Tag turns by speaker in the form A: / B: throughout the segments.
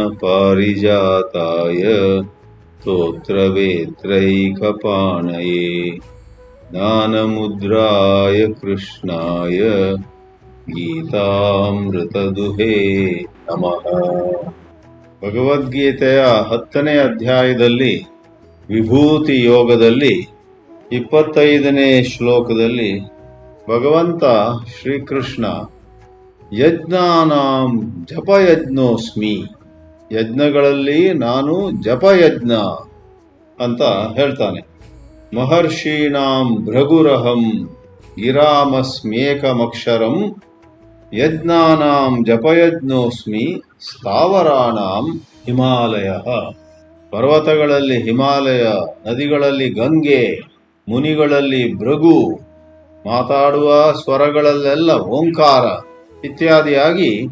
A: प्रपन्नपारिजाताय स्तोत्रवेत्रैकपाणये ज्ञानमुद्राय कृष्णाय ಗೀತಾಮೃತದುಹೇ ನಮಃ ಭಗವದ್ಗೀತೆಯ ಹತ್ತನೇ ಅಧ್ಯಾಯದಲ್ಲಿ ವಿಭೂತಿ ಯೋಗದಲ್ಲಿ ಇಪ್ಪತ್ತೈದನೇ ಶ್ಲೋಕದಲ್ಲಿ ಭಗವಂತ ಶ್ರೀಕೃಷ್ಣ ಯಜ್ಞಾನಾಂ ಜಪಯಜ್ಞೋಸ್ಮಿ ಯಜ್ಞಗಳಲ್ಲಿ ನಾನು ಜಪಯಜ್ಞ ಅಂತ ಹೇಳ್ತಾನೆ. ಮಹರ್ಷೀಣಾಂ ಭೃಗುರಹಂ ಗಿರಾಮಸ್ಮೇಕಮಕ್ಷರಂ ಯಜ್ಞಾನಾಂ ಜಪಯಜ್ಞೋಸ್ಮಿ ಸ್ಥಾವರಾಣಾಂ ಹಿಮಾಲಯ. ಪರ್ವತಗಳಲ್ಲಿ ಹಿಮಾಲಯ, ನದಿಗಳಲ್ಲಿ ಗಂಗೆ, ಮುನಿಗಳಲ್ಲಿ ಭೃಗು, ಮಾತಾಡುವ ಸ್ವರಗಳಲ್ಲೆಲ್ಲ ಓಂಕಾರ ಇತ್ಯಾದಿಯಾಗಿ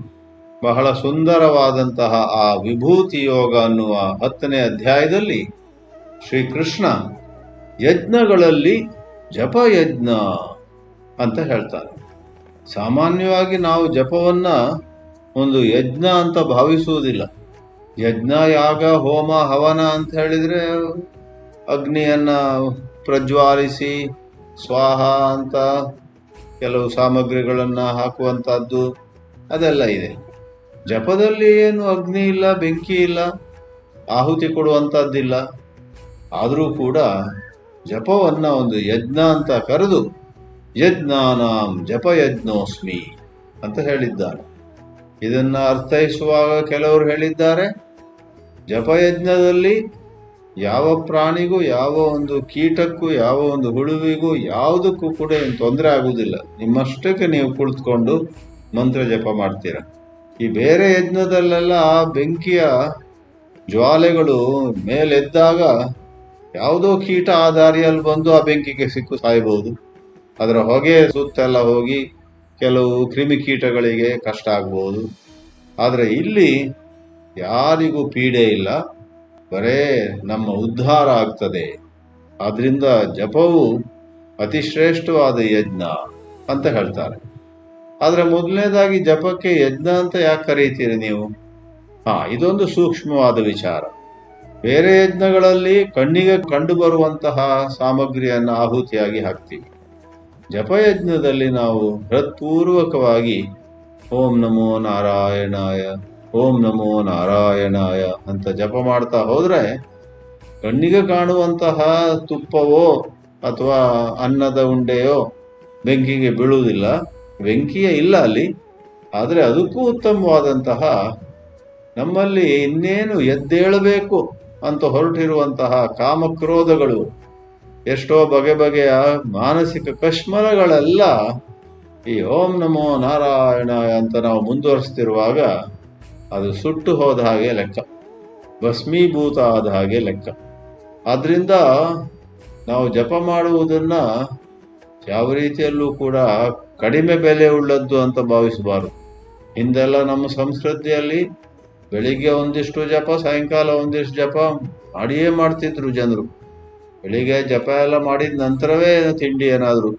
A: ಬಹಳ ಸುಂದರವಾದಂತಹ ಆ ವಿಭೂತಿ ಯೋಗ ಅನ್ನುವ ಹತ್ತನೇ ಅಧ್ಯಾಯದಲ್ಲಿ ಶ್ರೀಕೃಷ್ಣ ಯಜ್ಞಗಳಲ್ಲಿ ಜಪಯಜ್ಞ ಅಂತ ಹೇಳ್ತಾರೆ ಸಾಮಾನ್ಯವಾಗಿ ನಾವು ಜಪವನ್ನ ಒಂದು ಯಜ್ಞ ಅಂತ ಭಾವಿಸುವುದಿಲ್ಲ. ಯಜ್ಞ, ಯಾಗ, ಹೋಮ, ಹವನ ಅಂತ ಹೇಳಿದ್ರೆ ಅಗ್ನಿಯನ್ನ ಪ್ರಜ್ವಾಲಿಸಿ ಸ್ವಾಹ ಅಂತ ಕೆಲವು ಸಾಮಗ್ರಿಗಳನ್ನ ಹಾಕುವಂಥದ್ದು ಅದೆಲ್ಲ ಇದೆ. ಜಪದಲ್ಲಿ ಏನು ಅಗ್ನಿ ಇಲ್ಲ, ಬೆಂಕಿ ಇಲ್ಲ, ಆಹುತಿ ಕೊಡುವಂಥದ್ದಿಲ್ಲ ಆದರೂ ಕೂಡ ಜಪವನ್ನ ಒಂದು ಯಜ್ಞ ಅಂತ ಕರೆದು ಯಜ್ಞಾನಾಂ ಜಪಯಜ್ಞೋಸ್ಮಿ ಅಂತ ಹೇಳಿದ್ದಾರೆ. ಇದನ್ನು ಅರ್ಥೈಸುವಾಗ ಕೆಲವರು ಹೇಳಿದ್ದಾರೆ, ಜಪಯಜ್ಞದಲ್ಲಿ ಯಾವ ಪ್ರಾಣಿಗೂ, ಯಾವ ಒಂದು ಕೀಟಕ್ಕೂ, ಯಾವ ಒಂದು ಹುಳುವಿಗೂ ಯಾವುದಕ್ಕೂ ಕೂಡ ಏನು ತೊಂದರೆ ಆಗುವುದಿಲ್ಲ. ನಿಮ್ಮಷ್ಟಕ್ಕೆ ನೀವು ಕುಳಿತುಕೊಂಡು ಮಂತ್ರ ಜಪ ಮಾಡ್ತೀರ? ಈ ಬೇರೆ ಯಜ್ಞದಲ್ಲೆಲ್ಲ ಬೆಂಕಿಯ ಜ್ವಾಲೆಗಳು ಮೇಲೆದ್ದಾಗ ಯಾವುದೋ ಕೀಟ ಆ ದಾರಿಯಲ್ಲಿ ಬಂದು ಆ ಬೆಂಕಿಗೆ ಸಿಕ್ಕು ಸಾಯಬಹುದು ಅದರ ಹೊಗೆ ಸುತ್ತೆಲ್ಲ ಹೋಗಿ ಕೆಲವು ಕ್ರಿಮಿಕೀಟಗಳಿಗೆ ಕಷ್ಟ ಆಗ್ಬೋದು. ಆದರೆ ಇಲ್ಲಿ ಯಾರಿಗೂ ಪೀಡೆ ಇಲ್ಲ. ಬರೇ ನಮ್ಮ ಉದ್ಧಾರ ಆಗ್ತದೆ. ಆದ್ರಿಂದ ಜಪವು ಅತಿಶ್ರೇಷ್ಠವಾದ ಯಜ್ಞ ಅಂತ ಹೇಳ್ತಾರೆ. ಆದ್ರೆ ಮೊದಲನೇದಾಗಿ ಜಪಕ್ಕೆ ಯಜ್ಞ ಅಂತ ಯಾಕೆ ಕರೀತೀರಿ ನೀವು? ಹಾ, ಇದೊಂದು ಸೂಕ್ಷ್ಮವಾದ ವಿಚಾರ. ಬೇರೆ ಯಜ್ಞಗಳಲ್ಲಿ ಕಣ್ಣಿಗೆ ಕಂಡು ಬರುವಂತಹ ಸಾಮಗ್ರಿಯನ್ನು ಆಹುತಿಯಾಗಿ ಹಾಕ್ತೀವಿ. ಜಪಯಜ್ಞದಲ್ಲಿ ನಾವು ಹೃತ್ಪೂರ್ವಕವಾಗಿ ಓಂ ನಮೋ ನಾರಾಯಣಾಯ, ಓಂ ನಮೋ ನಾರಾಯಣಾಯ ಅಂತ ಜಪ ಮಾಡ್ತಾ ಹೋದ್ರೆ ಕಣ್ಣಿಗೆ ಕಾಣುವಂತಹ ತುಪ್ಪವೋ ಅಥವಾ ಅನ್ನದ ಉಂಡೆಯೋ ಬೆಂಕಿಗೆ ಬೀಳುವುದಿಲ್ಲ. ಬೆಂಕಿಯೇ ಇಲ್ಲ ಅಲ್ಲಿ. ಆದರೆ ಅದಕ್ಕೂ ಉತ್ತಮವಾದಂತಹ ನಮ್ಮಲ್ಲಿ ಇನ್ನೇನು ಎದ್ದೇಳಬೇಕು ಅಂತ ಹೊರಟಿರುವಂತಹ ಕಾಮಕ್ರೋಧಗಳು, ಎಷ್ಟೋ ಬಗೆ ಬಗೆಯ ಮಾನಸಿಕ ಕಶ್ಮರಗಳೆಲ್ಲ ಈ ಓಂ ನಮೋ ನಾರಾಯಣ ಅಂತ ನಾವು ಮುಂದುವರಿಸ್ತಿರುವಾಗ ಅದು ಸುಟ್ಟು ಹೋದ ಹಾಗೆ ಲೆಕ್ಕ, ಭಸ್ಮೀಭೂತ ಆದ ಹಾಗೆ ಲೆಕ್ಕ. ಆದ್ರಿಂದ ನಾವು ಜಪ ಮಾಡುವುದನ್ನ ಯಾವ ರೀತಿಯಲ್ಲೂ ಕೂಡ ಕಡಿಮೆ ಬೆಲೆ ಉಳ್ಳದ್ದು ಅಂತ ಭಾವಿಸಬಾರದು. ಹಿಂದೆಲ್ಲ ನಮ್ಮ ಸಂಸ್ಕೃತಿಯಲ್ಲಿ ಬೆಳಿಗ್ಗೆ ಒಂದಿಷ್ಟು ಜಪ, ಸಾಯಂಕಾಲ ಒಂದಿಷ್ಟು ಜಪ ಮಾಡಿಯೇ ಮಾಡ್ತಿದ್ರು ಜನರು. ಬೆಳಿಗ್ಗೆ ಜಪ ಎಲ್ಲ ಮಾಡಿದ ನಂತರವೇ ತಿಂಡಿ ಏನಾದರೂ,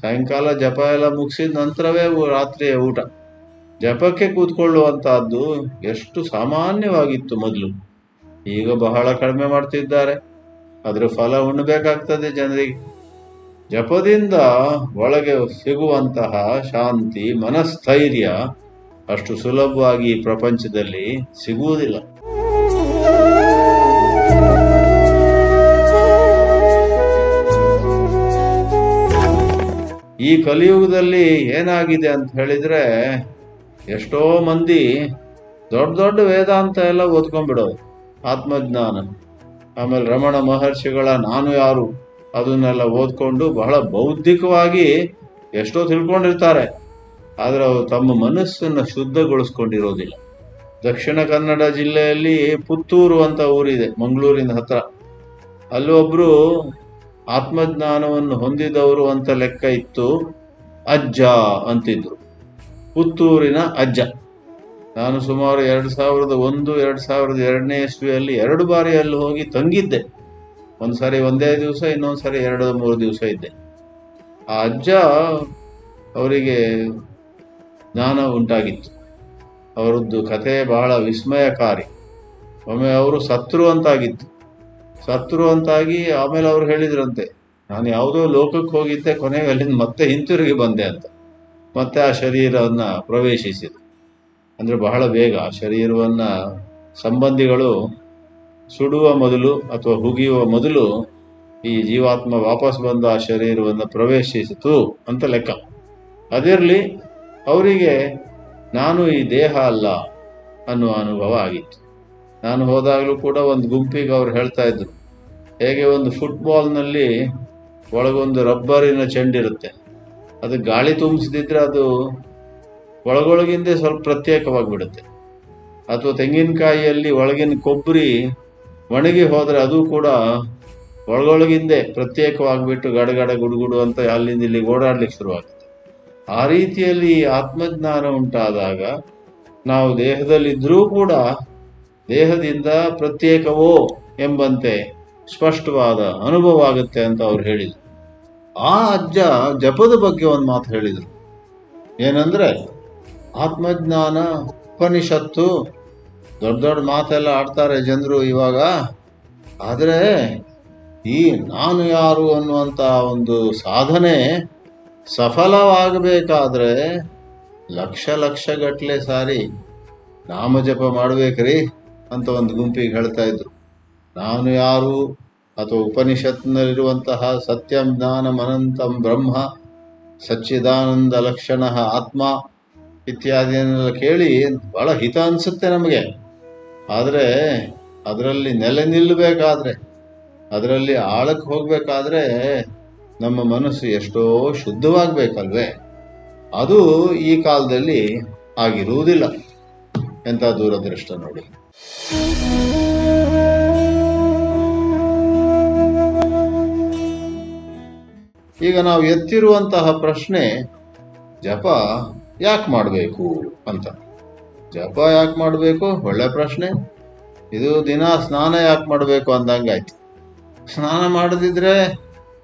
A: ಸಾಯಂಕಾಲ ಜಪ ಎಲ್ಲ ಮುಗಿಸಿದ ನಂತರವೇ ರಾತ್ರಿಯ ಊಟ. ಜಪಕ್ಕೆ ಕೂತ್ಕೊಳ್ಳುವಂತಹದ್ದು ಎಷ್ಟು ಸಾಮಾನ್ಯವಾಗಿತ್ತು ಮೊದಲು. ಈಗ ಬಹಳ ಕಡಿಮೆ ಮಾಡ್ತಿದ್ದಾರೆ. ಅದರ ಫಲ ಉಣ್ಬೇಕಾಗ್ತದೆ ಜನರಿಗೆ. ಜಪದಿಂದ ಒಳಗೆ ಸಿಗುವಂತಹ ಶಾಂತಿ, ಮನಸ್ಥೈರ್ಯ ಅಷ್ಟು ಸುಲಭವಾಗಿ ಪ್ರಪಂಚದಲ್ಲಿ ಸಿಗುವುದಿಲ್ಲ. ಈ ಕಲಿಯುಗದಲ್ಲಿ ಏನಾಗಿದೆ ಅಂತ ಹೇಳಿದ್ರೆ, ಎಷ್ಟೋ ಮಂದಿ ದೊಡ್ಡ ದೊಡ್ಡ ವೇದಾಂತ ಎಲ್ಲ ಓದ್ಕೊಂಡ್ಬಿಡೋದು ಆತ್ಮಜ್ಞಾನ. ಆಮೇಲೆ ರಮಣ ಮಹರ್ಷಿಗಳ ನಾನು ಯಾರು? ಅದನ್ನೆಲ್ಲ ಓದ್ಕೊಂಡು ಬಹಳ ಬೌದ್ಧಿಕವಾಗಿ ಎಷ್ಟೋ ತಿಳ್ಕೊಂಡಿರ್ತಾರೆ. ಆದರೆ ಅವರು ತಮ್ಮ ಮನಸ್ಸನ್ನು ಶುದ್ಧಗೊಳಿಸ್ಕೊಂಡಿರೋದಿಲ್ಲ. ದಕ್ಷಿಣ ಕನ್ನಡ ಜಿಲ್ಲೆಯಲ್ಲಿ ಪುತ್ತೂರು ಅಂತ ಊರಿದೆ, ಮಂಗಳೂರಿನ ಹತ್ರ. ಅಲ್ಲಿ ಒಬ್ರು ಆತ್ಮಜ್ಞಾನವನ್ನು ಹೊಂದಿದವರು ಅಂತ ಲೆಕ್ಕ ಇತ್ತು, ಅಜ್ಜ ಅಂತಿದ್ರು. ಪುತ್ತೂರಿನ ಅಜ್ಜ. ನಾನು ಸುಮಾರು ಎರಡು ಸಾವಿರದ ಒಂದು, ಎರಡು ಸಾವಿರದ ಎರಡನೇ ಇಸ್ವಿಯಲ್ಲಿ ಎರಡು ಬಾರಿ ಅಲ್ಲಿ ಹೋಗಿ ತಂಗಿದ್ದೆ. ಒಂದ್ಸಾರಿ ಒಂದೇ ದಿವಸ ಇನ್ನೊಂದ್ಸರಿ ಎರಡು, ಮೂರು ದಿವಸ ಇದ್ದೆ. ಆ ಅಜ್ಜ ಅವರಿಗೆ ಜ್ಞಾನ ಉಂಟಾಗಿತ್ತು. ಅವರದ್ದು ಕಥೆ ಬಹಳ ವಿಸ್ಮಯಕಾರಿ. ಒಮ್ಮೆ ಅವರು ಸತ್ರು ಅಂತಾಗಿತ್ತು. ಸತ್ರು ಅಂತಾಗಿ ಆಮೇಲೆ ಅವ್ರು ಹೇಳಿದ್ರಂತೆ, ನಾನು ಯಾವುದೋ ಲೋಕಕ್ಕೆ ಹೋಗಿದ್ದೆ ಕೊನೆಗೆ ಅಲ್ಲಿಂದ ಮತ್ತೆ ಹಿಂತಿರುಗಿ ಬಂದೆ ಅಂತ. ಮತ್ತೆ ಆ ಶರೀರವನ್ನು ಪ್ರವೇಶಿಸಿದೆ. ಅಂದ್ರೆ ಬಹಳ ಬೇಗ ಆ ಶರೀರವನ್ನು ಸಂಬಂಧಿಗಳು ಸುಡುವ ಮೊದಲು ಅಥವಾ ಹುಗಿಯುವ ಮೊದಲು ಈ ಜೀವಾತ್ಮ ವಾಪಸ್ ಬಂದು ಆ ಶರೀರವನ್ನು ಪ್ರವೇಶಿಸಿತು ಅಂತ ಲೆಕ್ಕ. ಅದಿರಲಿ ಅವರಿಗೆ, ನಾನು ಈ ದೇಹ ಅಲ್ಲ ಅನ್ನುವ ಅನುಭವ ಆಗಿತ್ತು. ನಾನು ಹೋದಾಗಲೂ ಕೂಡ ಒಂದು ಗುಂಪಿಗೆ ಅವ್ರು ಹೇಳ್ತಾ ಇದ್ರು. ಹೇಗೆ ಒಂದು ಫುಟ್ಬಾಲ್ನಲ್ಲಿ ಒಳಗೊಂದು ರಬ್ಬರಿನ ಚೆಂಡಿರುತ್ತೆ. ಅದು ಗಾಳಿ ತುಂಬಿಸಿದ್ರೆ ಅದು ಒಳಗೊಳಗಿಂದೇ ಸ್ವಲ್ಪ ಪ್ರತ್ಯೇಕವಾಗಿಬಿಡುತ್ತೆ. ಅಥವಾ ತೆಂಗಿನಕಾಯಿಯಲ್ಲಿ ಒಳಗಿನ ಕೊಬ್ಬರಿ ಒಣಗಿ ಹೋದರೆ ಅದು ಕೂಡ ಒಳಗೊಳಗಿಂದೆ ಪ್ರತ್ಯೇಕವಾಗಿಬಿಟ್ಟು ಗಡಗಡ ಗುಡುಗುಡು ಅಂತ ಅಲ್ಲಿಂದ ಇಲ್ಲಿ ಓಡಾಡ್ಲಿಕ್ಕೆ ಶುರುವಾಗುತ್ತೆ. ಆ ರೀತಿಯಲ್ಲಿ ಆತ್ಮಜ್ಞಾನ ಉಂಟಾದಾಗ ನಾವು ದೇಹದಲ್ಲಿದ್ದರೂ ಕೂಡ ದೇಹದಿಂದ ಪ್ರತ್ಯೇಕವೋ ಎಂಬಂತೆ ಸ್ಪಷ್ಟವಾದ ಅನುಭವ ಆಗುತ್ತೆ ಅಂತ ಅವ್ರು ಹೇಳಿದರು. ಆ ಅಜ್ಜ ಜಪದ ಬಗ್ಗೆ ಒಂದು ಮಾತು ಹೇಳಿದರು. ಏನಂದ್ರೆ ಆತ್ಮಜ್ಞಾನ ಉಪನಿಷತ್ತು ದೊಡ್ಡ ದೊಡ್ಡ ಮಾತೆಲ್ಲ ಆಡ್ತಾರೆ ಜನರು ಇವಾಗ. ಆದರೆ ಈ ನಾನು ಯಾರು ಅನ್ನುವಂಥ ಒಂದು ಸಾಧನೆ ಸಫಲವಾಗಬೇಕಾದ್ರೆ ಲಕ್ಷ ಲಕ್ಷ ಗಟ್ಟಲೆ ಸಾರಿ ನಾಮಜಪ ಮಾಡ್ಬೇಕ್ರಿ ಅಂತ ಒಂದು ಗುಂಪಿಗೆ ಹೇಳ್ತಾ ಇದ್ರು. ನಾನು ಯಾರು ಅಥವಾ ಉಪನಿಷತ್ನಲ್ಲಿರುವಂತಹ ಸತ್ಯಂ ಜ್ಞಾನ ಅನಂತಂ ಬ್ರಹ್ಮ ಸಚ್ಚಿದಾನಂದ ಲಕ್ಷಣ ಆತ್ಮ ಇತ್ಯಾದಿಯನ್ನೆಲ್ಲ ಕೇಳಿ ಬಹಳ ಹಿತ ಅನಿಸುತ್ತೆ ನಮಗೆ. ಆದರೆ ಅದರಲ್ಲಿ ನೆಲೆ ನಿಲ್ಲಬೇಕಾದ್ರೆ, ಅದರಲ್ಲಿ ಆಳಕ್ಕೆ ಹೋಗಬೇಕಾದ್ರೆ ನಮ್ಮ ಮನಸ್ಸು ಎಷ್ಟೋ ಶುದ್ಧವಾಗಬೇಕಲ್ವೇ? ಅದು ಈ ಕಾಲದಲ್ಲಿ ಆಗಿರುವುದಿಲ್ಲ. ಎಂಥ ದೂರದೃಷ್ಟ ನೋಡಿ. ಈಗ ನಾವು ಎತ್ತಿರುವಂತಹ ಪ್ರಶ್ನೆ, ಜಪ ಯಾಕೆ ಮಾಡಬೇಕು ಅಂತ. ಜಪ ಯಾಕೆ ಮಾಡಬೇಕು? ಒಳ್ಳೆ ಪ್ರಶ್ನೆ. ಇದು ದಿನ ಸ್ನಾನ ಯಾಕೆ ಮಾಡಬೇಕು ಅಂದಂಗಾಯ್ತು. ಸ್ನಾನ ಮಾಡದಿದ್ರೆ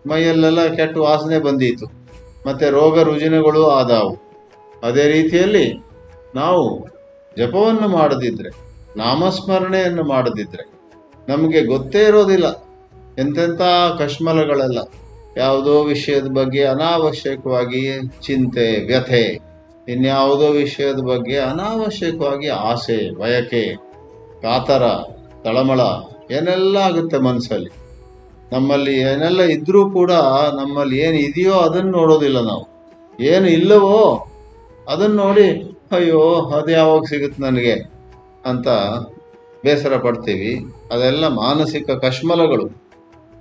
A: ಮೈಯಲ್ಲೆಲ್ಲ ಕೆಟ್ಟ ವಾಸನೆ ಬಂದಿತ್ತು ಮತ್ತೆ ರೋಗ ರುಜಿನಗಳು ಆದಾವು. ಅದೇ ರೀತಿಯಲ್ಲಿ ನಾವು ಜಪವನ್ನು ಮಾಡದಿದ್ರೆ, ನಾಮಸ್ಮರಣೆಯನ್ನು ಮಾಡದಿದ್ರೆ ನಮಗೆ ಗೊತ್ತೇ ಇರೋದಿಲ್ಲ. ಎಂತೆಂಥ ಕಶ್ಮಲಗಳೆಲ್ಲ ಯಾವುದೋ ವಿಷಯದ ಬಗ್ಗೆ ಅನಾವಶ್ಯಕವಾಗಿ ಚಿಂತೆ, ವ್ಯಥೆ. ಇನ್ಯಾವುದೋ ವಿಷಯದ ಬಗ್ಗೆ ಅನಾವಶ್ಯಕವಾಗಿ ಆಸೆ, ಬಯಕೆ, ಕಾತರ, ತಳಮಳ ಏನೆಲ್ಲ ಆಗುತ್ತೆ ಮನಸ್ಸಲ್ಲಿ. ನಮ್ಮಲ್ಲಿ ಏನೆಲ್ಲ ಇದ್ರೂ ಕೂಡ ನಮ್ಮಲ್ಲಿ ಏನು ಇದೆಯೋ ಅದನ್ನು ನೋಡೋದಿಲ್ಲ ನಾವು. ಏನು ಇಲ್ಲವೋ ಅದನ್ನು ನೋಡಿ, ಅಯ್ಯೋ, ಅದು ಯಾವಾಗ ಸಿಗುತ್ತೆ ನನಗೆ? ಅಂತ ಬೇಸರ ಪಡ್ತೀವಿ. ಅದೆಲ್ಲ ಮಾನಸಿಕ ಕಶ್ಮಲಗಳು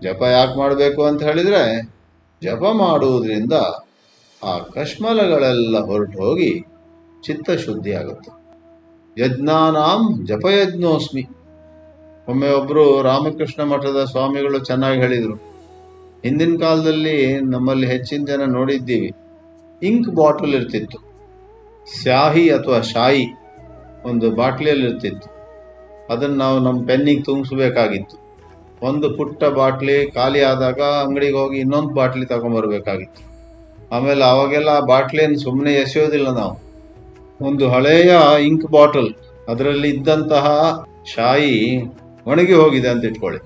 A: ಜಪ ಯಾಕೆ ಮಾಡಬೇಕು ಅಂತ ಹೇಳಿದರೆ, ಜಪ ಮಾಡುವುದರಿಂದ ಆ ಕಶ್ಮಲಗಳೆಲ್ಲ ಹೊರಟು ಹೋಗಿ ಆಗುತ್ತೆ ಯಜ್ಞಾನಾಂ ಜಪಯಜ್ಞೋಸ್ಮಿ. ಒಮ್ಮೆ ಒಬ್ಬರು ರಾಮಕೃಷ್ಣ ಮಠದ ಸ್ವಾಮಿಗಳು ಚೆನ್ನಾಗಿ ಹೇಳಿದರು, ಹಿಂದಿನ ಕಾಲದಲ್ಲಿ ನಮ್ಮಲ್ಲಿ ಹೆಚ್ಚಿನ ಜನ ನೋಡಿದ್ದೀವಿ, ಇಂಕ್ ಬಾಟಲ್ ಇರ್ತಿತ್ತು, ಸ್ಯಾಹಿ ಅಥವಾ ಶಾಯಿ ಒಂದು ಬಾಟ್ಲಿಯಲ್ಲಿ ಇರ್ತಿತ್ತು, ಅದನ್ನು ನಾವು ನಮ್ಮ ಪೆನ್ನಿಗೆ ತುಂಬಿಸ್ಬೇಕಾಗಿತ್ತು, ಒಂದು ಪುಟ್ಟ ಬಾಟ್ಲಿ ಖಾಲಿ ಆದಾಗ ಅಂಗಡಿಗೆ ಹೋಗಿ ಇನ್ನೊಂದು ಬಾಟ್ಲಿ ತಗೊಂಬರ್ಬೇಕಾಗಿತ್ತು. ಆಮೇಲೆ ಅವಾಗೆಲ್ಲ ಬಾಟ್ಲಿಯನ್ನು ಸುಮ್ಮನೆ ಎಸೆಯೋದಿಲ್ಲ ನಾವು. ಒಂದು ಹಳೆಯ ಇಂಕ್ ಬಾಟಲ್, ಅದರಲ್ಲಿ ಇದ್ದಂತಹ ಶಾಯಿ ಒಣಗಿ ಹೋಗಿದೆ ಅಂತ ಇಟ್ಕೊಳ್ಳಿ.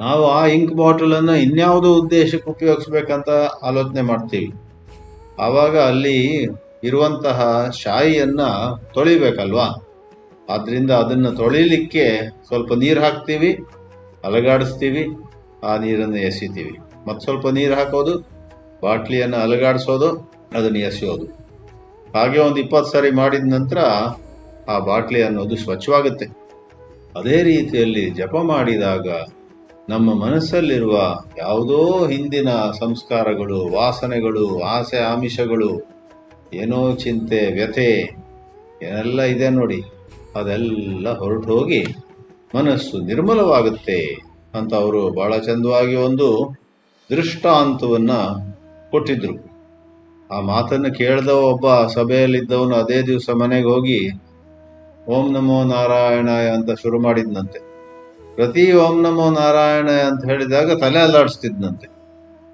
A: ನಾವು ಆ ಇಂಕ್ ಬಾಟಲನ್ನು ಇನ್ಯಾವುದೋ ಉದ್ದೇಶಕ್ಕೆ ಉಪಯೋಗಿಸ್ಬೇಕಂತ ಆಲೋಚನೆ ಮಾಡ್ತೀವಿ. ಆವಾಗ ಅಲ್ಲಿ ಇರುವಂತಹ ಶಾಯಿಯನ್ನು ತೊಳಿಬೇಕಲ್ವಾ? ಆದ್ರಿಂದ ಅದನ್ನು ತೊಳಿಲಿಕ್ಕೆ ಸ್ವಲ್ಪ ನೀರು ಹಾಕ್ತೀವಿ, ಅಲಗಾಡಿಸ್ತೀವಿ, ಆ ನೀರನ್ನು ಎಸಿತೀವಿ. ಮತ್ತು ಸ್ವಲ್ಪ ನೀರು ಹಾಕೋದು ಬಾಟ್ಲಿಯನ್ನು ಅಲುಗಾಡಿಸೋದು, ಅದನ್ನು ಎಸೆಯೋದು. ಹಾಗೆ ಒಂದು ಇಪ್ಪತ್ತು ಸಾರಿ ಮಾಡಿದ ನಂತರ ಆ ಬಾಟ್ಲಿ ಅನ್ನೋದು ಸ್ವಚ್ಛವಾಗುತ್ತೆ. ಅದೇ ರೀತಿಯಲ್ಲಿ ಜಪ ಮಾಡಿದಾಗ ನಮ್ಮ ಮನಸ್ಸಲ್ಲಿರುವ ಯಾವುದೋ ಹಿಂದಿನ ಸಂಸ್ಕಾರಗಳು, ವಾಸನೆಗಳು, ಆಸೆ, ಆಮಿಷಗಳು, ಏನೋ ಚಿಂತೆ, ವ್ಯಥೆ, ಏನೆಲ್ಲ ಇದೆ ನೋಡಿ, ಅದೆಲ್ಲ ಹೊರಟು ಹೋಗಿ ಮನಸ್ಸು ನಿರ್ಮಲವಾಗುತ್ತೆ ಅಂತ ಅವರು ಬಹಳ ಚಂದವಾಗಿ ಒಂದು ದೃಷ್ಟಾಂತವನ್ನ ಕೊಟ್ಟಿದ್ರು. ಆ ಮಾತನ್ನು ಕೇಳಿದ ಒಬ್ಬ ಸಭೆಯಲ್ಲಿದ್ದವನು ಅದೇ ದಿವಸ ಮನೆಗೆ ಹೋಗಿ ಓಂ ನಮೋ ನಾರಾಯಣ ಅಂತ ಶುರು ಮಾಡಿದ್ನಂತೆ. ಪ್ರತಿ ಓಂ ನಮೋ ನಾರಾಯಣ ಅಂತ ಹೇಳಿದಾಗ ತಲೆ ಅಲ್ಲಾಡಿಸ್ತಿದ್ನಂತೆ.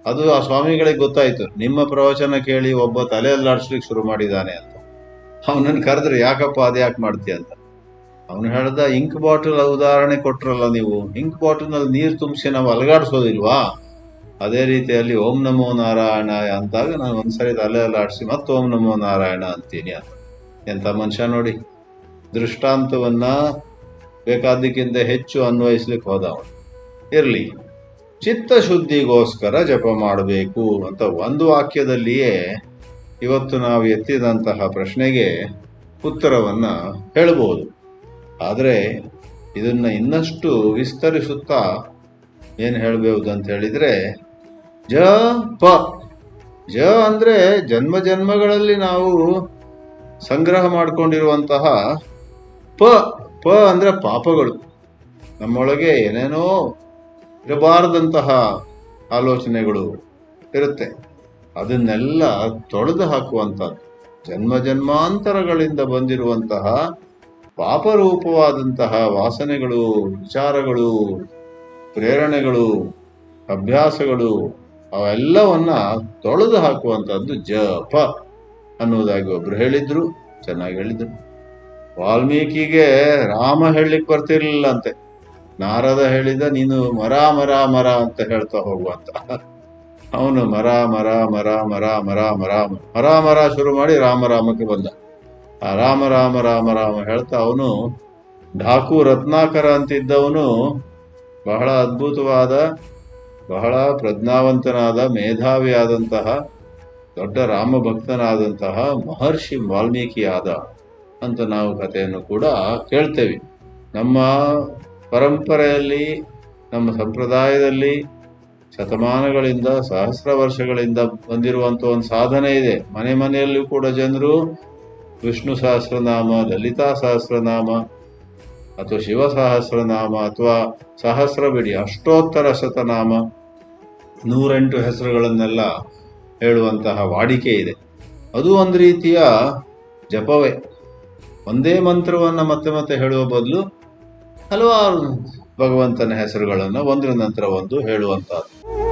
A: ಅದು ಆ ಸ್ವಾಮಿಗಳಿಗೆ ಗೊತ್ತಾಯಿತು. ನಿಮ್ಮ ಪ್ರವಚನ ಕೇಳಿ ಒಬ್ಬ ತಲೆ ಅಲ್ಲಾಡಿಸ್ಲಿಕ್ಕೆ ಶುರು ಮಾಡಿದ್ದಾನೆ ಅಂತ. ಅವನನ್ನು ಕರೆದ್ರೆ, ಯಾಕಪ್ಪ ಅದು ಯಾಕೆ ಮಾಡ್ತೀಯ ಅಂತ? ಅವನು ಹೇಳ್ದ, ಇಂಕ್ ಬಾಟಲ್ ಉದಾಹರಣೆ ಕೊಟ್ರಲ್ಲ ನೀವು. ಇಂಕ್ ಬಾಟಲ್ನಲ್ಲಿ ನೀರು ತುಂಬಿಸಿ ನಾವು ಅಲಗಾಡಿಸೋದಿಲ್ವಾ? ಅದೇ ರೀತಿಯಲ್ಲಿ ಓಂ ನಮೋ ನಾರಾಯಣ ಅಂತಾಗ ನಾನು ಒಂದ್ಸರಿ ತಲೆ ಆಡಿಸಿ ಮತ್ತೆ ಓಂ ನಮೋ ನಾರಾಯಣ ಅಂತೀನಿ ಅಂತ. ಎಂತ ಮನುಷ್ಯ ನೋಡಿ, ದೃಷ್ಟಾಂತವನ್ನ ಬೇಕಾದಕ್ಕಿಂತ ಹೆಚ್ಚು ಅನ್ವಯಿಸ್ಲಿಕ್ಕೆ ಇರಲಿ ಚಿತ್ತ ಶುದ್ಧಿಗೋಸ್ಕರ ಜಪ ಮಾಡಬೇಕು ಅಂತ ಒಂದು ವಾಕ್ಯದಲ್ಲಿಯೇ ಇವತ್ತು ನಾವು ಎತ್ತಿದಂತಹ ಪ್ರಶ್ನೆಗೆ ಉತ್ತರವನ್ನ ಹೇಳಬಹುದು ಆದರೆ ಇದನ್ನ ಇನ್ನಷ್ಟು ವಿಸ್ತರಿಸುತ್ತಾ ಏನು ಹೇಳಬಹುದು ಅಂತ ಹೇಳಿದ್ರೆ, ಜ, ಪ. ಜ ಅಂದ್ರೆ ಜನ್ಮ ಜನ್ಮಗಳಲ್ಲಿ ನಾವು ಸಂಗ್ರಹ ಮಾಡಿಕೊಂಡಿರುವಂತಹ ಪ. ಪ ಅಂದ್ರೆ ಪಾಪಗಳು. ನಮ್ಮೊಳಗೆ ಏನೇನೋ ಇರಬಾರದಂತಹ ಆಲೋಚನೆಗಳು ಇರುತ್ತೆ. ಅದನ್ನೆಲ್ಲ ತೊಳೆದು ಹಾಕುವಂಥದ್ದು ಜನ್ಮ ಜನ್ಮಾಂತರಗಳಿಂದ ಬಂದಿರುವಂತಹ ಪಾಪರೂಪವಾದಂತಹ ವಾಸನೆಗಳು, ವಿಚಾರಗಳು ಪ್ರೇರಣೆಗಳು, ಅಭ್ಯಾಸಗಳು, ಅವೆಲ್ಲವನ್ನ ತೊಳೆದು ಹಾಕುವಂಥದ್ದು ಜಪ ಅನ್ನುವುದಾಗಿ ಒಬ್ರು ಹೇಳಿದ್ರು, ಚೆನ್ನಾಗಿ ಹೇಳಿದ್ರು. ವಾಲ್ಮೀಕಿಗೆ ರಾಮ ಹೇಳಲಿಕ್ಕೆ ಬರ್ತಿರ್ಲಿಲ್ಲ ಅಂತೆ ನಾರದ ಹೇಳಿದ, ನೀನು ಮರ ಮರ ಮರ ಅಂತ ಹೇಳ್ತಾ ಹೋಗುವಂತ. ಅವನು ಮರ ಮರ ಮರ ಮರ ಮರ ಮರ ಮರ ಮರ ಶುರು ಮಾಡಿ ರಾಮ, ರಾಮಕ್ಕೆ ಬಂದ. ಆ ರಾಮ ರಾಮ ರಾಮ ರಾಮ ಹೇಳ್ತಾ ಅವನು ಢಾಕು ರತ್ನಾಕರ ಅಂತಿದ್ದವನು ಬಹಳ ಅದ್ಭುತವಾದ, ಬಹಳ ಪ್ರಜ್ಞಾವಂತನಾದ, ಮೇಧಾವಿಯಾದಂತಹ, ದೊಡ್ಡ ರಾಮ ಭಕ್ತನಾದಂತಹ ಮಹರ್ಷಿ ವಾಲ್ಮೀಕಿಯಾದ ಅಂತ ನಾವು ಕಥೆಯನ್ನು ಕೂಡ ಕೇಳ್ತೇವೆ. ನಮ್ಮ ಪರಂಪರೆಯಲ್ಲಿ, ನಮ್ಮ ಸಂಪ್ರದಾಯದಲ್ಲಿ ಶತಮಾನಗಳಿಂದ, ಸಹಸ್ರ ವರ್ಷಗಳಿಂದ ಬಂದಿರುವಂಥ ಒಂದು ಸಾಧನೆ ಇದೆ. ಮನೆ ಮನೆಯಲ್ಲೂ ಕೂಡ ಜನರು ವಿಷ್ಣು ಸಹಸ್ರನಾಮ, ಲಲಿತಾ ಸಹಸ್ರನಾಮ ಅಥವಾ ಶಿವ ಸಹಸ್ರನಾಮ ಅಥವಾ ಸಹಸ್ರ ಬಿಡಿ ಅಷ್ಟೋತ್ತರ ಶತನಾಮ, ನೂರೆಂಟು ಹೆಸರುಗಳನ್ನೆಲ್ಲ ಹೇಳುವಂತಹ ವಾಡಿಕೆ ಇದೆ. ಅದು ಒಂದು ರೀತಿಯ ಜಪವೇ. ಒಂದೇ ಮಂತ್ರವನ್ನ ಮತ್ತೆ ಮತ್ತೆ ಹೇಳುವ ಬದಲು ಹಲವಾರು ಭಗವಂತನ ಹೆಸರುಗಳನ್ನು ಒಂದರ ನಂತರ ಒಂದು ಹೇಳುವಂತಹದ್ದು.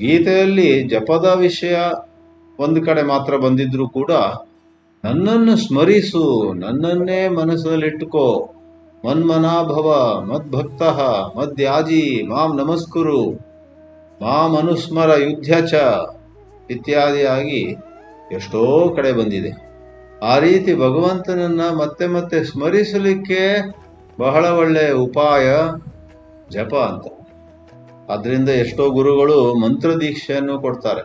A: ಗೀತೆಯಲ್ಲಿ ಜಪದ ವಿಷಯ ಒಂದು ಕಡೆ ಮಾತ್ರ ಬಂದಿದ್ರು ಕೂಡ ನನ್ನನ್ನು ಸ್ಮರಿಸು, ನನ್ನನ್ನೇ ಮನಸ್ಸಲ್ಲಿಟ್ಟುಕೋ ಮನ್ಮನಾಭವ, ಮದ್ಭಕ್ತ, ಮದ್ಯಾಜಿ, ಮಾಂ ನಮಸ್ಕುರು, ಮಾಂ ಅನುಸ್ಮರ ಚ ಇತ್ಯಾದಿಯಾಗಿ ಎಷ್ಟೋ ಕಡೆ ಬಂದಿದೆ. ಆ ರೀತಿ ಭಗವಂತನನ್ನ ಮತ್ತೆ ಮತ್ತೆ ಸ್ಮರಿಸಲಿಕ್ಕೆ ಬಹಳ ಒಳ್ಳೆಯ ಉಪಾಯ ಜಪ ಅಂತ. ಅದರಿಂದ ಎಷ್ಟೋ ಗುರುಗಳು ಮಂತ್ರ ದೀಕ್ಷೆಯನ್ನು ಕೊಡ್ತಾರೆ.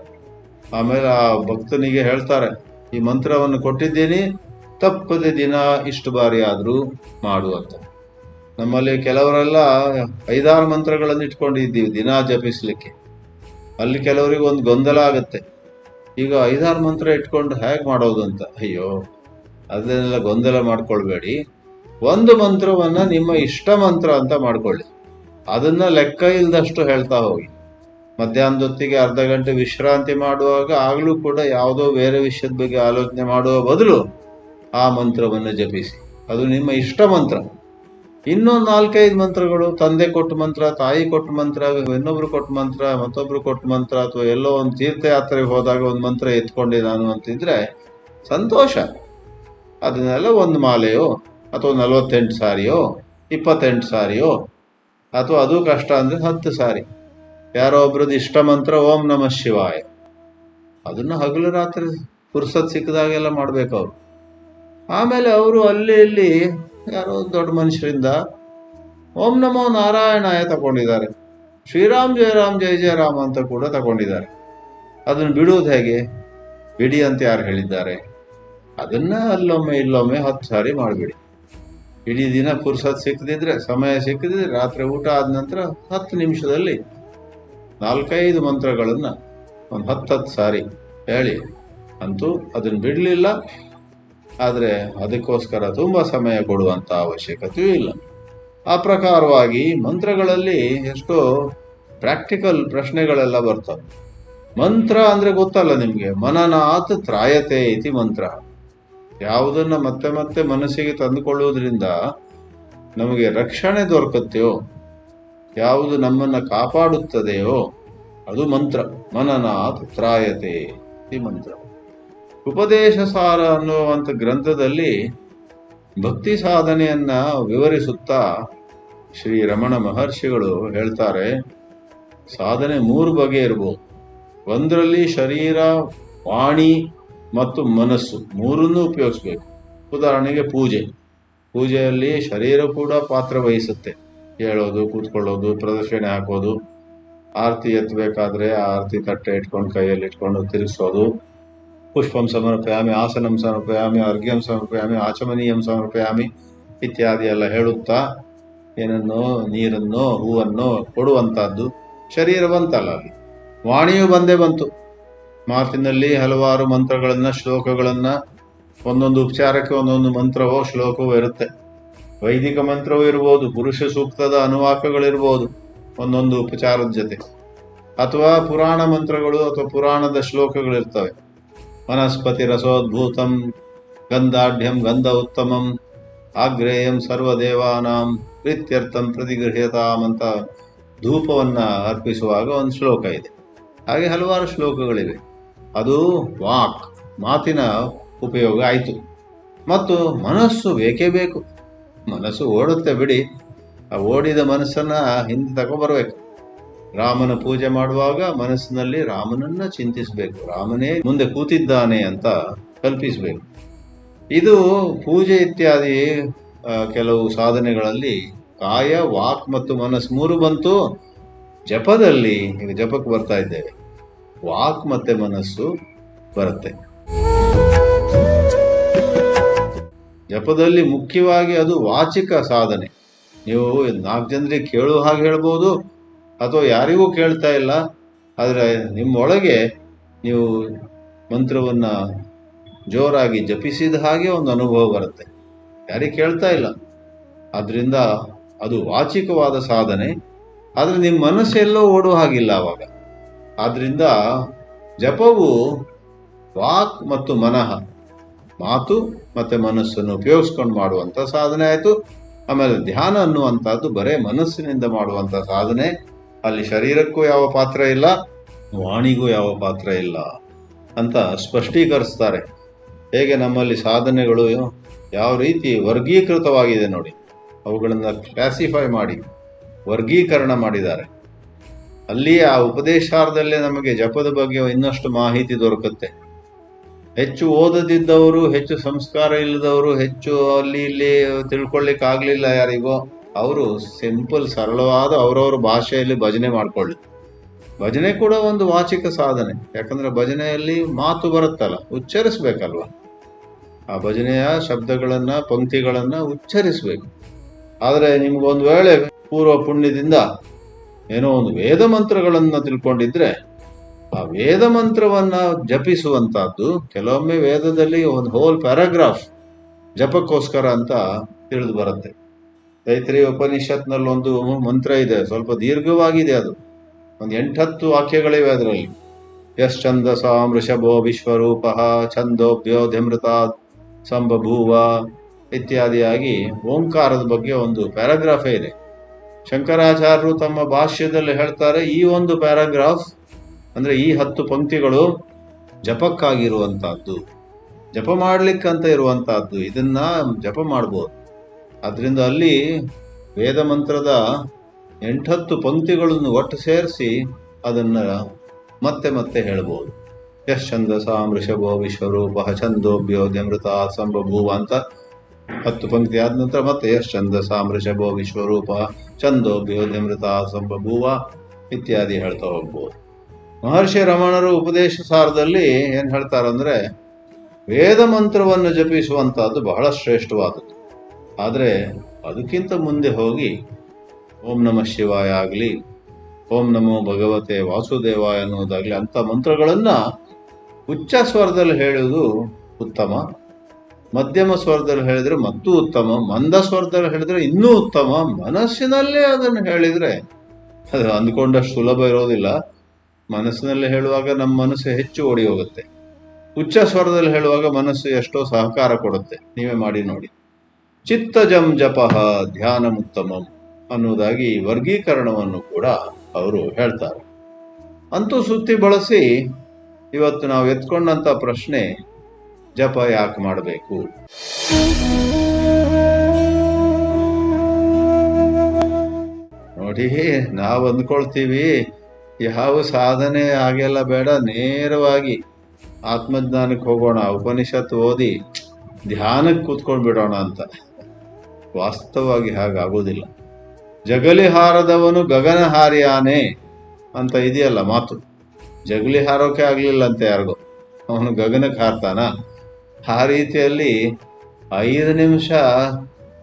A: ಆಮೇಲೆ ಆ ಭಕ್ತನಿಗೆ ಹೇಳ್ತಾರೆ, ಈ ಮಂತ್ರವನ್ನು ಕೊಟ್ಟಿದ್ದೀನಿ, ತಪ್ಪದೆ ದಿನ ಇಷ್ಟು ಬಾರಿ ಆದರೂ ಮಾಡು ಅಂತ. ನಮ್ಮಲ್ಲಿ ಕೆಲವರೆಲ್ಲ ಐದಾರು ಮಂತ್ರಗಳನ್ನು ಇಟ್ಕೊಂಡಿದ್ದೀವಿ ದಿನ ಜಪಿಸ್ಲಿಕ್ಕೆ. ಅಲ್ಲಿ ಕೆಲವರಿಗೆ ಒಂದು ಗೊಂದಲ ಆಗುತ್ತೆ. ಈಗ ಐದಾರು ಮಂತ್ರ ಇಟ್ಕೊಂಡು ಹೇಗೆ ಮಾಡೋದು ಅಂತ? ಅಯ್ಯೋ, ಅದನ್ನೆಲ್ಲ ಗೊಂದಲ ಮಾಡ್ಕೊಳ್ಬೇಡಿ. ಒಂದು ಮಂತ್ರವನ್ನು ನಿಮ್ಮ ಇಷ್ಟ ಮಂತ್ರ ಅಂತ ಮಾಡ್ಕೊಳ್ಳಿ. ಅದನ್ನ ಲೆಕ್ಕ ಇಲ್ದಷ್ಟು ಹೇಳ್ತಾ ಹೋಗಿ. ಮಧ್ಯಾಹ್ನದೊತ್ತಿಗೆ ಅರ್ಧ ಗಂಟೆ ವಿಶ್ರಾಂತಿ ಮಾಡುವಾಗ ಆಗಲೂ ಕೂಡ ಯಾವುದೋ ಬೇರೆ ವಿಷಯದ ಬಗ್ಗೆ ಆಲೋಚನೆ ಮಾಡುವ ಬದಲು ಆ ಮಂತ್ರವನ್ನು ಜಪಿಸಿ. ಅದು ನಿಮ್ಮ ಇಷ್ಟ ಮಂತ್ರ. ಇನ್ನೊಂದು ನಾಲ್ಕೈದು ಮಂತ್ರಗಳು, ತಂದೆ ಕೊಟ್ಟ ಮಂತ್ರ, ತಾಯಿ ಕೊಟ್ಟ ಮಂತ್ರ, ಇನ್ನೊಬ್ರು ಕೊಟ್ಟ ಮಂತ್ರ, ಮತ್ತೊಬ್ರು ಕೊಟ್ಟ ಮಂತ್ರ ಅಥವಾ ಎಲ್ಲೋ ಒಂದು ತೀರ್ಥಯಾತ್ರೆಗೆ ಹೋದಾಗ ಒಂದು ಮಂತ್ರ ಎತ್ಕೊಂಡೆ ನಾನು ಅಂತಿದ್ರೆ ಸಂತೋಷ. ಅದನ್ನೆಲ್ಲ ಒಂದು ಮಾಲೆಯೋ ಅಥವಾ ನಲವತ್ತೆಂಟು ಸಾರಿಯೋ, ಇಪ್ಪತ್ತೆಂಟು ಸಾರಿಯೋ ಅಥವಾ ಅದು ಕಷ್ಟ ಅಂದ್ರೆ ಹತ್ತು ಸಾರಿ. ಯಾರೋ ಒಬ್ರದ್ದು ಇಷ್ಟ ಮಂತ್ರ ಓಂ ನಮಃ ಶಿವಾಯ. ಅದನ್ನ ಹಗಲು ರಾತ್ರಿ ಪುರ್ಸತ್ ಸಿಕ್ಕಿದಾಗೆಲ್ಲ ಮಾಡ್ಬೇಕು ಅವರು. ಆಮೇಲೆ ಅವರು ಅಲ್ಲಿ ಇಲ್ಲಿ ಯಾರೋ ದೊಡ್ಡ ಮನುಷ್ಯರಿಂದ ಓಂ ನಮೋ ನಾರಾಯಣಾಯ ತಗೊಂಡಿದ್ದಾರೆ ಶ್ರೀರಾಮ್ ಜಯರಾಮ್ ಜಯ ಜಯರಾಮ್ ಅಂತ ಕೂಡ ತಗೊಂಡಿದ್ದಾರೆ ಅದನ್ನು ಬಿಡುವುದು ಹೇಗೆ? ಬಿಡಿ ಅಂತ ಯಾರು ಹೇಳಿದ್ದಾರೆ? ಅದನ್ನ ಅಲ್ಲೊಮ್ಮೆ ಇಲ್ಲೊಮ್ಮೆ ಹತ್ತು ಸಾರಿ ಮಾಡಿಬಿಡಿ. ಇಡೀ ದಿನ ಪುರ್ಸತ್ ಸಿಕ್ಕದಿದ್ರೆ, ಸಮಯ ಸಿಕ್ಕದಿದ್ರೆ ರಾತ್ರಿ ಊಟ ಆದ ನಂತರ ಹತ್ತು ನಿಮಿಷದಲ್ಲಿ ನಾಲ್ಕೈದು ಮಂತ್ರಗಳನ್ನ ಒಂದು ಹತ್ತು ಹತ್ತು ಸಾರಿ ಹೇಳಿ. ಅಂತೂ ಅದನ್ನ ಬಿಡಲಿಲ್ಲ. ಆದರೆ ಅದಕ್ಕೋಸ್ಕರ ತುಂಬ ಸಮಯ ಕೊಡುವಂತ ಅವಶ್ಯಕತೆಯೂ ಇಲ್ಲ. ಆ ಪ್ರಕಾರವಾಗಿ ಮಂತ್ರಗಳಲ್ಲಿ ಎಷ್ಟೋ ಪ್ರಾಕ್ಟಿಕಲ್ ಪ್ರಶ್ನೆಗಳೆಲ್ಲ ಬರ್ತವೆ. ಮಂತ್ರ ಅಂದ್ರೆ ಗೊತ್ತಲ್ಲ ನಿಮಗೆ, ಮನನಾತ್ ತ್ರಾಯತೆ ಇತಿ ಮಂತ್ರ. ಯಾವುದನ್ನ ಮತ್ತೆ ಮತ್ತೆ ಮನಸ್ಸಿಗೆ ತಂದುಕೊಳ್ಳುವುದರಿಂದ ನಮಗೆ ರಕ್ಷಣೆ ದೊರಕುತ್ತೆಯೋ? ಯಾವುದು ನಮ್ಮನ್ನ ಕಾಪಾಡುತ್ತದೆಯೋ? ಅದು ಮಂತ್ರ. ಮನನ ತ್ರಾಯತೆ ಈ ಮಂತ್ರ. ಉಪದೇಶ ಸಾರ ಅನ್ನುವಂಥ ಗ್ರಂಥದಲ್ಲಿ ಭಕ್ತಿ ಸಾಧನೆಯನ್ನ ವಿವರಿಸುತ್ತಾ ಶ್ರೀ ರಮಣ ಮಹರ್ಷಿಗಳು ಹೇಳ್ತಾರೆ, ಸಾಧನೆ ಮೂರು ಬಗೆ ಇರ್ಬೋದು. ಒಂದರಲ್ಲಿ ಶರೀರ, ವಾಣಿ ಮತ್ತು ಮನಸ್ಸು ಮೂರನ್ನೂ ಉಪಯೋಗಿಸ್ಬೇಕು. ಉದಾಹರಣೆಗೆ ಪೂಜೆ. ಪೂಜೆಯಲ್ಲಿ ಶರೀರ ಕೂಡ ಪಾತ್ರ ವಹಿಸುತ್ತೆ. ಹೇಳೋದು ಕೂತ್ಕೊಳ್ಳೋದು, ಪ್ರದಕ್ಷಿಣೆ ಹಾಕೋದು, ಆರತಿ ಎತ್ತಬೇಕಾದ್ರೆ ಆರತಿ ತಟ್ಟೆ ಇಟ್ಕೊಂಡು, ಕೈಯಲ್ಲಿ ಇಟ್ಕೊಂಡು ತಿರುಗಿಸೋದು ಪುಷ್ಪಂ ಸಮರ್ಪಯಾಮಿ ಆಸನಂ ಸಮರ್ಪಯಾಮಿ ಅರ್ಘ್ಯಂ ಸಮರ್ಪಯಾಮಿ ಆಚಮನೀಯಂ ಸಮರ್ಪಯಾಮಿ ಇತ್ಯಾದಿ ಎಲ್ಲ ಹೇಳುತ್ತಾ ಏನನ್ನೋ, ನೀರನ್ನೋ, ಹೂವನ್ನು ಕೊಡುವಂಥದ್ದು ಶರೀರ ಬಂತಲ್ಲ ಅಲ್ಲಿ ವಾಣಿಯು ಬಂದೇ ಬಂತು. ಮಾತಿನಲ್ಲಿ ಹಲವಾರು ಮಂತ್ರಗಳನ್ನ, ಶ್ಲೋಕಗಳನ್ನ, ಒಂದೊಂದು ಉಪಚಾರಕ್ಕೆ ಒಂದೊಂದು ಮಂತ್ರವೋ, ಶ್ಲೋಕವೋ ಇರುತ್ತೆ. ವೈದಿಕ ಮಂತ್ರವೂ ಇರ್ಬೋದು, ಪುರುಷ ಸೂಕ್ತದ ಅನುವಾಕಗಳಿರ್ಬೋದು, ಒಂದೊಂದು ಉಪಚಾರದ ಜೊತೆ. ಅಥವಾ ಪುರಾಣ ಮಂತ್ರಗಳು ಅಥವಾ ಪುರಾಣದ ಶ್ಲೋಕಗಳಿರ್ತವೆ. ವನಸ್ಪತಿ ರಸೋದ್ಭೂತಂ, ಗಂಧಾಢ್ಯಂ, ಗಂಧ ಉತ್ತಮಂ, ಆಗ್ರೇಯಂ ಸರ್ವದೇವಾನಾಂ, ಪ್ರೀತ್ಯರ್ಥಂ ಪ್ರತಿಗೃಹ್ಯತಾಂ ಅಂತ ಧೂಪವನ್ನ ಅರ್ಪಿಸುವಾಗ ಒಂದು ಶ್ಲೋಕ ಇದೆ. ಹಾಗೆ ಹಲವಾರು ಶ್ಲೋಕಗಳಿವೆ. ಅದು ವಾಕ್, ಮಾತಿನ ಉಪಯೋಗ ಆಯಿತು. ಮತ್ತು ಮನಸ್ಸು ಬೇಕೇ ಬೇಕು. ಮನಸ್ಸು ಓಡುತ್ತೆ ಬಿಡಿ. ಆ ಓಡಿದ ಮನಸ್ಸನ್ನು ಹಿಂದೆ ತಗೊಬರ್ಬೇಕು ರಾಮನ ಪೂಜೆ ಮಾಡುವಾಗ ಮನಸ್ಸಿನಲ್ಲಿ ರಾಮನನ್ನ ಚಿಂತಿಸಬೇಕು. ರಾಮನೇ ಮುಂದೆ ಕೂತಿದ್ದಾನೆ ಅಂತ ಕಲ್ಪಿಸಬೇಕು. ಇದು ಪೂಜೆ ಇತ್ಯಾದಿ ಕೆಲವು ಸಾಧನೆಗಳಲ್ಲಿ ಕಾಯ, ವಾಕ್ ಮತ್ತು ಮನಸ್ಸು ಮೂರು ಬಂತು. ಜಪದಲ್ಲಿ ಈಗ ಜಪಕ್ಕೆ ಬರ್ತಾ ಇದ್ದೇವೆ. ವಾಕ್ ಮತ್ತೆ ಮನಸ್ಸು ಬರುತ್ತೆ. ಜಪದಲ್ಲಿ ಮುಖ್ಯವಾಗಿ ಅದು ವಾಚಿಕ ಸಾಧನೆ. ನೀವು ನಾಲ್ಕು ಜನರಿಗೆ ಕೇಳುವ ಹಾಗೆ ಹೇಳ್ಬೋದು, ಅಥವಾ ಯಾರಿಗೂ ಕೇಳ್ತಾ ಇಲ್ಲ, ಆದರೆ ನಿಮ್ಮೊಳಗೆ ನೀವು ಮಂತ್ರವನ್ನ ಜೋರಾಗಿ ಜಪಿಸಿದ ಹಾಗೆ ಒಂದು ಅನುಭವ ಬರುತ್ತೆ. ಯಾರಿಗೆ ಕೇಳ್ತಾ ಇಲ್ಲ. ಆದ್ರಿಂದ ಅದು ವಾಚಿಕವಾದ ಸಾಧನೆ. ಆದರೆ ನಿಮ್ಮ ಮನಸ್ಸೆಲ್ಲೋ ಓಡುವ ಹಾಗಿಲ್ಲ ಅವಾಗ. ಆದ್ರಿಂದ ಜಪವು ವಾಕ್ ಮತ್ತು ಮನಃ, ಮಾತು ಮತ್ತೆ ಮನಸ್ಸನ್ನು ಉಪಯೋಗಿಸ್ಕೊಂಡು ಮಾಡುವಂತ ಸಾಧನೆ ಆಯಿತು. ಆಮೇಲೆ ಧ್ಯಾನ ಅನ್ನುವಂಥದ್ದು ಬರೇ ಮನಸ್ಸಿನಿಂದ ಮಾಡುವಂತ ಸಾಧನೆ. ಅಲ್ಲಿ ಶರೀರಕ್ಕೂ ಯಾವ ಪಾತ್ರ ಇಲ್ಲ, ವಾಣಿಗೂ ಯಾವ ಪಾತ್ರ ಇಲ್ಲ ಅಂತ ಸ್ಪಷ್ಟೀಕರಿಸ್ತಾರೆ. ಹೇಗೆ ನಮ್ಮಲ್ಲಿ ಸಾಧನೆಗಳು ಯಾವ ರೀತಿ ವರ್ಗೀಕೃತವಾಗಿದೆ ನೋಡಿ. ಅವುಗಳನ್ನು ಕ್ಲಾಸಿಫೈ ಮಾಡಿ, ವರ್ಗೀಕರಣ ಮಾಡಿದ್ದಾರೆ. ಅಲ್ಲಿ ಆ ಉಪದೇಶಾರ್ಧದಲ್ಲೇ ನಮಗೆ ಜಪದ ಬಗ್ಗೆ ಇನ್ನಷ್ಟು ಮಾಹಿತಿ ದೊರಕುತ್ತೆ. ಹೆಚ್ಚು ಓದದಿದ್ದವರು, ಹೆಚ್ಚು ಸಂಸ್ಕಾರ ಇಲ್ಲದವರು, ಹೆಚ್ಚು ಅಲ್ಲಿ ಇಲ್ಲಿ ತಿಳ್ಕೊಳ್ಳಿಕ್ ಆಗ್ಲಿಲ್ಲ ಯಾರಿಗೋ, ಅವರು ಸಿಂಪಲ್, ಸರಳವಾದ ಅವರವ್ರ ಭಾಷೆಯಲ್ಲಿ ಭಜನೆ ಮಾಡ್ಕೊಳ್ಳಿ. ಭಜನೆ ಕೂಡ ಒಂದು ವಾಚಿಕ ಸಾಧನೆ. ಯಾಕಂದ್ರೆ ಭಜನೆಯಲ್ಲಿ ಮಾತು ಬರುತ್ತಲ್ಲ, ಉಚ್ಚರಿಸ್ಬೇಕಲ್ವ? ಆ ಭಜನೆಯ ಶಬ್ದಗಳನ್ನ, ಪಂಕ್ತಿಗಳನ್ನ ಉಚ್ಚರಿಸ್ಬೇಕು. ಆದರೆ ನಿಮ್ಗೊಂದು ವೇಳೆ ಪೂರ್ವ ಪುಣ್ಯದಿಂದ ಏನೋ ಒಂದು ವೇದ ಮಂತ್ರಗಳನ್ನು ತಿಳ್ಕೊಂಡಿದ್ರೆ ಆ ವೇದ ಮಂತ್ರವನ್ನ ಜಪಿಸುವಂತಹದ್ದು ಕೆಲವೊಮ್ಮೆ ವೇದದಲ್ಲಿ ಒಂದು ಹೋಲ್ ಪ್ಯಾರಾಗ್ರಾಫ್ ಜಪಕ್ಕೋಸ್ಕರ ಅಂತ ತಿಳಿದು ಬರುತ್ತೆ. ತೈತ್ರಿ ಉಪನಿಷತ್ನಲ್ಲಿ ಒಂದು ಮಂತ್ರ ಇದೆ, ಸ್ವಲ್ಪ ದೀರ್ಘವಾಗಿದೆ ಅದು. ಒಂದು ಎಂಟತ್ತು ವಾಕ್ಯಗಳಿವೆ ಅದರಲ್ಲಿ. ಯಶ್ ಛಂದಸ ವೃಷಭೋ ವಿಶ್ವರೂಪ ಛಂದೋಭ್ಯೋಧ್ಯಮೃತ ಸಂಬಭೂವ ಇತ್ಯಾದಿಯಾಗಿ ಓಂಕಾರದ ಬಗ್ಗೆ ಒಂದು ಪ್ಯಾರಾಗ್ರಾಫೇ ಇದೆ. ಶಂಕರಾಚಾರ್ಯರು ತಮ್ಮ ಭಾಷ್ಯದಲ್ಲಿ ಹೇಳ್ತಾರೆ, ಈ ಒಂದು ಪ್ಯಾರಾಗ್ರಾಫ್ ಅಂದ್ರೆ ಈ ಹತ್ತು ಪಂಕ್ತಿಗಳು ಜಪಕ್ಕಾಗಿರುವಂತಹದ್ದು. ಜಪ ಮಾಡಲಿಕ್ಕಂತ ಇರುವಂತಹದ್ದು. ಇದನ್ನ ಜಪ ಮಾಡ್ಬೋದು. ಅದರಿಂದ ಅಲ್ಲಿ ವೇದ ಮಂತ್ರದ ಎಂಟತ್ತು ಪಂಕ್ತಿಗಳನ್ನು ಒಟ್ಟು ಸೇರಿಸಿ ಅದನ್ನ ಮತ್ತೆ ಮತ್ತೆ ಹೇಳ್ಬೋದು. ಯಶ್ ಛಂದಸ ಮೃಷಭೋ ವಿಶ್ವರೂಪ ಛಂದೋಭ್ಯೋದ್ಯಮೃತ ಸಂಭಭೂವ ಅಂತ ಹತ್ತು ಪಂಕ್ತಿ ಆದ ನಂತರ ಮತ್ತೆ ಯಶ್ ಛಂದಸಾಂ ವೃಷಭೋ ವಿಶ್ವರೂಪ ಛಂದೋಭ್ಯೋದ್ಯಮೃತ ಸಂಭೂವ ಇತ್ಯಾದಿ ಹೇಳ್ತಾ ಹೋಗ್ಬೋದು. ಮಹರ್ಷಿ ರಮಣರು ಉಪದೇಶ ಸಾರದಲ್ಲಿ ಏನ್ ಹೇಳ್ತಾರಂದ್ರೆ, ವೇದ ಮಂತ್ರವನ್ನು ಜಪಿಸುವಂತಹದ್ದು ಬಹಳ ಶ್ರೇಷ್ಠವಾದದ್ದು. ಆದರೆ ಅದಕ್ಕಿಂತ ಮುಂದೆ ಹೋಗಿ, ಓಂ ನಮ ಶಿವಾಯ ಆಗಲಿ, ಓಂ ನಮೋ ಭಗವತೆ ವಾಸುದೇವಾಯ ಅನ್ನೋದಾಗಲಿ ಅಂತ ಮಂತ್ರಗಳನ್ನು ಉಚ್ಚ ಸ್ವರದಲ್ಲಿ ಹೇಳುವುದು ಉತ್ತಮ. ಮಧ್ಯಮ ಸ್ವರದಲ್ಲಿ ಹೇಳಿದ್ರೆ ಮತ್ತೂ ಉತ್ತಮ, ಮಂದ ಸ್ವರದಲ್ಲಿ ಹೇಳಿದ್ರೆ ಇನ್ನೂ ಉತ್ತಮ, ಮನಸ್ಸಿನಲ್ಲೇ ಅದನ್ನು ಹೇಳಿದ್ರೆ ಅದು ಅಂದ್ಕೊಂಡಷ್ಟು ಸುಲಭ ಇರೋದಿಲ್ಲ. ಮನಸ್ಸಿನಲ್ಲಿ ಹೇಳುವಾಗ ನಮ್ಮ ಮನಸ್ಸು ಹೆಚ್ಚು ಓಡಿ ಹೋಗುತ್ತೆ. ಉಚ್ಚ ಸ್ವರದಲ್ಲಿ ಹೇಳುವಾಗ ಮನಸ್ಸು ಎಷ್ಟೋ ಸಹಕಾರ ಕೊಡುತ್ತೆ. ನೀವೇ ಮಾಡಿ ನೋಡಿ. ಚಿತ್ತಜಂ ಜಪಃ ಧ್ಯಾನಮುತ್ತಮಂ ಅನ್ನುವುದಾಗಿ ವರ್ಗೀಕರಣವನ್ನು ಕೂಡ ಅವರು ಹೇಳ್ತಾರೆ. ಅಂತೂ ಸುತ್ತಿ ಬಳಸಿ ಇವತ್ತು ನಾವು ಎತ್ಕೊಂಡಂತ ಪ್ರಶ್ನೆ ಜಪ ಯಾಕೆ ಮಾಡಬೇಕು? ನೋಡಿ, ನಾವು ಅಂದ್ಕೊಳ್ತೀವಿ, ಯಾವ ಸಾಧನೆ ಆಗೆಲ್ಲ ಬೇಡ, ನೇರವಾಗಿ ಆತ್ಮಜ್ಞಾನಕ್ಕೆ ಹೋಗೋಣ ಉಪನಿಷತ್ತು ಓದಿ ಧ್ಯಾನಕ್ಕೆ ಕೂತ್ಕೊಂಡು ಬಿಡೋಣ ಅಂತ. ವಾಸ್ತವವಾಗಿ ಹಾಗಾಗೋದಿಲ್ಲ. ಜಗಲಿ ಹಾರದವನು ಗಗನ ಹಾರಿಯಾನೆ ಅಂತ ಇದೆಯಲ್ಲ ಮಾತು. ಜಗಲಿ ಹಾರೋಕೆ ಆಗಲಿಲ್ಲ ಅಂತ ಯಾರಿಗೋ. ಅವನು ಗಗನಕ್ಕೆ ಹಾರ್ತಾನ? ಆ ರೀತಿಯಲ್ಲಿ ಐದು ನಿಮಿಷ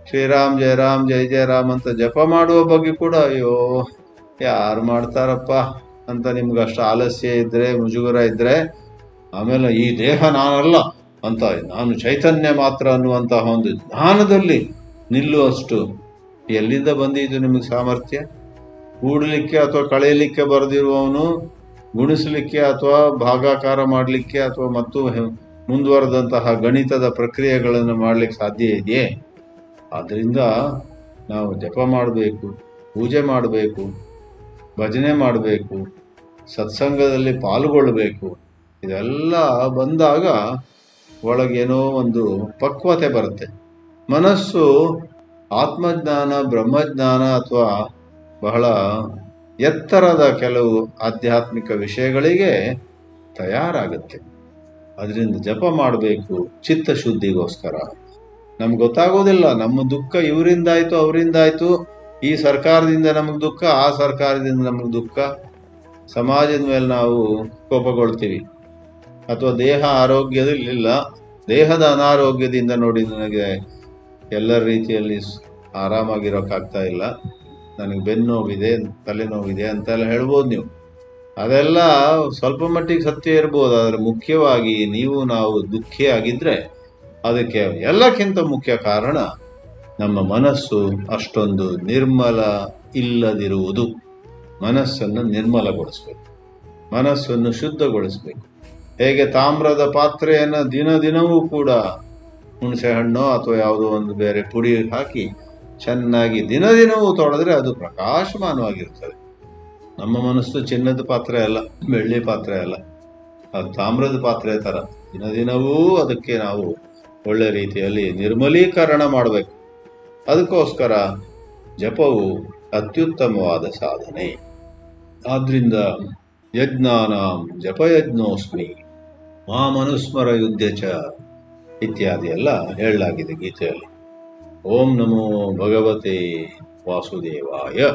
A: ಶ್ರೀರಾಮ್, ಜಯರಾಮ್ ಜಯ ಜಯರಾಮ್ ಅಂತ ಜಪ ಮಾಡುವ ಬಗ್ಗೆ ಕೂಡ ಅಯ್ಯೋ, ಯಾರು ಮಾಡ್ತಾರಪ್ಪ ಅಂತ ನಿಮ್ಗೆ ಅಷ್ಟು ಆಲಸ್ಯ ಇದ್ರೆ, ಮುಜುಗರ ಇದ್ರೆ, ಆಮೇಲೆ ಈ ದೇಹ ನಾನಲ್ಲ ಅಂತ, ನಾನು ಚೈತನ್ಯ ಮಾತ್ರ ಅನ್ನುವಂತಹ ಒಂದು ಜ್ಞಾನದಲ್ಲಿ ನಿಲ್ಲುವಷ್ಟು ಎಲ್ಲಿಂದ ಬಂದಿದ್ದು ನಿಮಗೆ ಸಾಮರ್ಥ್ಯ? ಕೂಡಲಿಕ್ಕೆ ಅಥವಾ ಕಳೆಯಲಿಕ್ಕೆ ಬರೆದಿರುವವನು, ಗುಣಿಸಲಿಕ್ಕೆ ಅಥವಾ ಭಾಗಾಕಾರ ಮಾಡಲಿಕ್ಕೆ ಅಥವಾ ಮತ್ತು ಮುಂದುವರೆದಂತಹ ಗಣಿತದ ಪ್ರಕ್ರಿಯೆಗಳನ್ನು ಮಾಡಲಿಕ್ಕೆ ಸಾಧ್ಯ ಇದೆಯೇ? ಆದ್ದರಿಂದ ನಾವು ಜಪ ಮಾಡಬೇಕು, ಪೂಜೆ ಮಾಡಬೇಕು, ಭಜನೆ ಮಾಡಬೇಕು, ಸತ್ಸಂಗದಲ್ಲಿ ಪಾಲ್ಗೊಳ್ಳಬೇಕು, ಇದೆಲ್ಲ ಬಂದಾಗ ಒಳಗೇನೋ ಒಂದು ಪಕ್ವತೆ ಬರುತ್ತೆ. ಮನಸ್ಸು ಆತ್ಮಜ್ಞಾನ, ಬ್ರಹ್ಮಜ್ಞಾನ ಅಥವಾ ಬಹಳ ಎತ್ತರದ ಕೆಲವು ಆಧ್ಯಾತ್ಮಿಕ ವಿಷಯಗಳಿಗೆ ತಯಾರಾಗುತ್ತೆ. ಅದರಿಂದ ಜಪ ಮಾಡಬೇಕು, ಚಿತ್ತ ಶುದ್ಧಿಗೋಸ್ಕರ. ನಮ್ಗೆ ಗೊತ್ತಾಗೋದಿಲ್ಲ, ನಮ್ಮ ದುಃಖ ಇವರಿಂದಾಯ್ತು, ಅವರಿಂದಾಯ್ತು. ಈ ಸರ್ಕಾರದಿಂದ ನಮಗೆ ದುಃಖ, ಆ ಸರ್ಕಾರದಿಂದ ನಮಗೆ ದುಃಖ. ಸಮಾಜದ ಮೇಲೆ ನಾವು ಕೋಪಗೊಳ್ತೀವಿ. ಅಥವಾ ದೇಹ ಆರೋಗ್ಯದಲ್ಲಿಲ್ಲ ದೇಹದ ಅನಾರೋಗ್ಯದಿಂದ ನೋಡಿ ನನಗೆ ಎಲ್ಲ ರೀತಿಯಲ್ಲಿ ಆರಾಮಾಗಿರೋಕ್ಕಾಗ್ತಾ ಇಲ್ಲ. ನನಗೆ ಬೆನ್ನು ನೋವಿದೆ ತಲೆನೋವಿದೆ ಅಂತೆಲ್ಲ ಹೇಳ್ಬೋದು ನೀವು. ಅದೆಲ್ಲ ಸ್ವಲ್ಪ ಮಟ್ಟಿಗೆ ಸತ್ಯ ಇರ್ಬೋದು, ಆದರೆ ಮುಖ್ಯವಾಗಿ ನೀವು ನಾವು ದುಃಖಿ ಆಗಿದ್ರೆ ಅದಕ್ಕೆ ಎಲ್ಲಕ್ಕಿಂತ ಮುಖ್ಯ ಕಾರಣ ನಮ್ಮ ಮನಸ್ಸು ಅಷ್ಟೊಂದು ನಿರ್ಮಲ ಇಲ್ಲದಿರುವುದು. ಮನಸ್ಸನ್ನು ನಿರ್ಮಲಗೊಳಿಸಬೇಕು. ಮನಸ್ಸನ್ನು ಶುದ್ಧಗೊಳಿಸಬೇಕು. ಹೇಗೆ ತಾಮ್ರದ ಪಾತ್ರೆಯನ್ನು ದಿನ ದಿನವೂ ಕೂಡ ಹುಣಸೆ ಹಣ್ಣು ಅಥವಾ ಯಾವುದೋ ಒಂದು ಬೇರೆ ಪುಡಿ ಹಾಕಿ ಚೆನ್ನಾಗಿ ದಿನ ದಿನವೂ ತೊಳೆದ್ರೆ ಅದು ಪ್ರಕಾಶಮಾನವಾಗಿರ್ತದೆ ನಮ್ಮ ಮನಸ್ಸು ಚಿನ್ನದ ಪಾತ್ರೆ ಅಲ್ಲ, ಬೆಳ್ಳಿ ಪಾತ್ರೆ ಅಲ್ಲ. ಅದು ತಾಮ್ರದ ಪಾತ್ರೆ ತರ. ದಿನ ದಿನವೂ ಅದಕ್ಕೆ ನಾವು ಒಳ್ಳೆ ರೀತಿಯಲ್ಲಿ ನಿರ್ಮಲೀಕರಣ ಮಾಡಬೇಕು. ಅದಕ್ಕೋಸ್ಕರ ಜಪವು ಅತ್ಯುತ್ತಮವಾದ ಸಾಧನೆ. ಆದ್ದರಿಂದ ಯಜ್ಞಾನಾಂ ಜಪಯಜ್ಞೋಸ್ಮಿ ಮಾ ಮನುಸ್ಮರ ಯುದ್ಧ ಚ ಇತ್ಯಾದಿ ಎಲ್ಲ ಹೇಳಲಾಗಿದೆ ಗೀತೆಯಲ್ಲಿ. ಓಂ ನಮೋ ಭಗವತೆ ವಾಸುದೇವಾಯ.